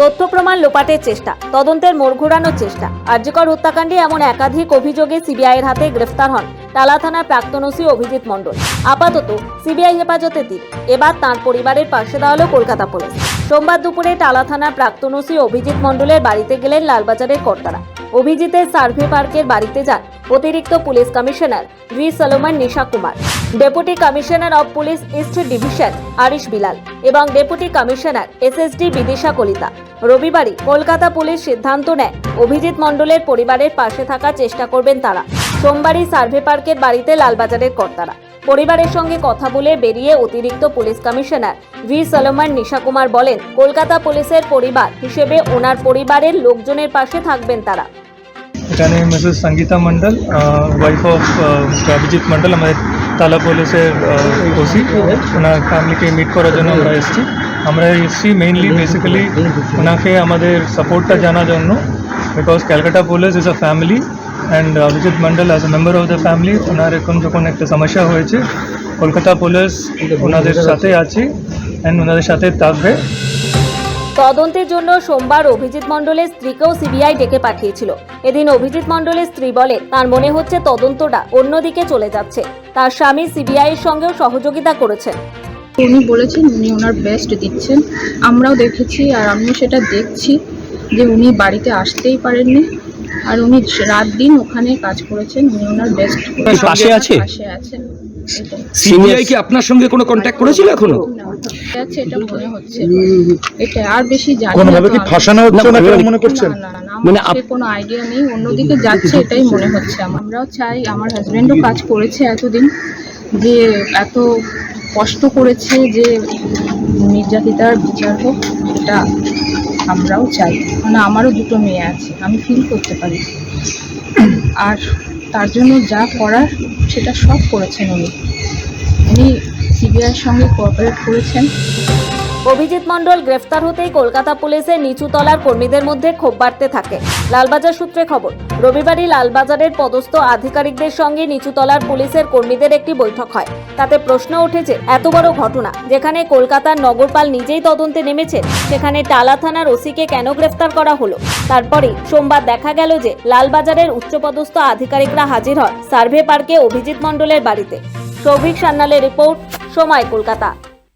তথ্য প্রমাণ লোপাটের চেষ্টা, তদন্তের মোড় ঘোরানোর চেষ্টা। আর্যকর হত্যাকাণ্ডে এমন একাধিক অভিযোগে সিবিআইয়ের হাতে গ্রেফতার হন টালা থানার প্রাক্তন ওসি অভিজিৎ মণ্ডল। আপাতত সিবিআই হেফাজতে দিন। এবার তাঁর পরিবারের পাশে দাঁড়াল কলকাতা পুলিশ। সোমবার দুপুরে টালা থানার প্রাক্তন ওসি অভিজিৎ মণ্ডলের বাড়িতে গেলেন লালবাজারের কর্তারা। অভিজিতের সার্ভে পার্কের বাড়িতে যান অতিরিক্ত police commissioner V Solomon Nisha Kumar, deputy commissioner of police east division Arish Bilal এবং deputy commissioner SSD Bidisha Kalita. রবিবারই Kolkata police সিদ্ধান্ত নেয়, অভিজিৎ মণ্ডলের পরিবারের পাশে থাকার চেষ্টা করবেন তারা। সোমবারই সার্ভে পার্কের বাড়িতে লালবাজারের কর্তারা। পরিবারের সঙ্গে কথা বলে বেরিয়ে অতিরিক্ত police commissioner V Solomon Nisha Kumar বলেন, কলকাতা পুলিশের পরিবার হিসেবে ওনার পরিবারের লোকজনের পাশে থাকবেন তারা। এখানে Mrs Sangeeta Mondal wife of Mr Abhijit Mondal আমাদের তালা পুলিশের ওসি ওনার ফ্যামিলিকে মিট করার জন্য আমরা এসেছি আমরা এসেছি মেইনলি বেসিক্যালি ওনাকে আমাদের সাপোর্টটা জানার জন্য because Calcutta police is a family and Abhijit Mondal as a member of the family ওনার এখন যখন একটা সমস্যা হয়েছে কলকাতা পুলিশ ওনাদের সাথে আছে অ্যান্ড ওনাদের সাথে থাকবে তদন্তের জন্য সোমবার অভিজিৎ মণ্ডলের স্ত্রীকেও সিবিআই ডেকে পাঠিয়েছিল। এদিন অভিজিৎ মণ্ডলের স্ত্রী বলে, তার মনে হচ্ছে তদন্তটা অন্যদিকে চলে যাচ্ছে। তার স্বামী সিবিআই এর সঙ্গেও সহযোগিতা করেছেন। উনি বলেছেন উনি ওনার বেস্ট দিচ্ছেন। আমরাও দেখেছি আর আমিও সেটা দেখছি যে উনি বাড়িতে আসতেই পারেননি। আর উনি রাত দিন ওখানে কাজ করেছেন উনি ওনার বেস্ট পাশে আছে? পাশে আছেন। সিবিআই কি আপনার সঙ্গে কোনো কন্ট্যাক্ট করেছিল এখনও? আছে এটা মনে হচ্ছে এটা আর বেশি জানি না কোনোভাবে কি ফাঁসানো হচ্ছে না কেন মনে করছেন? মানে কোনো আইডিয়া নেই অন্যদিকে যাচ্ছে এটাই মনে হচ্ছে আমরাও চাই আমার হাজবেন্ডও কাজ করেছে এতদিন যে এত কষ্ট করেছে যে নির্যাতিতার বিচার হোক এটা আমরাও চাই। মানে আমারও দুটো মেয়ে আছে, আমি ফিল করতে পারি। আর তার জন্য যা করার, সেটা সব করেছেন উনি। উনি সিবিআইয়ের সঙ্গে কোঅপারেট করেছেন। অভিজিৎ মণ্ডল গ্রেফতার হতেই কলকাতা পুলিশের নিচুতলার কর্মীদের মধ্যে ক্ষোভ বাড়তে থাকে। লালবাজার সূত্রে খবর, রবিবারই লালবাজারের পদস্থ আধিকারিকদের সঙ্গে নিচুতলার পুলিশের কর্মীদের একটি বৈঠক হয়। তাতে প্রশ্ন উঠেছে এত বড় ঘটনা, যেখানে কলকাতার নগরপাল নিজেই তদন্তে নেমেছেন সেখানে টালা থানার ওসিকে কেন গ্রেফতার করা হলো? তারপরে সোমবার দেখা গেল যে, লালবাজারের উচ্চপদস্থ আধিকারিকরা হাজির হয় সার্ভে পার্কে অভিজিৎ মণ্ডলের বাড়িতে। সৌভিক সান্যালের রিপোর্ট, সময় কলকাতা।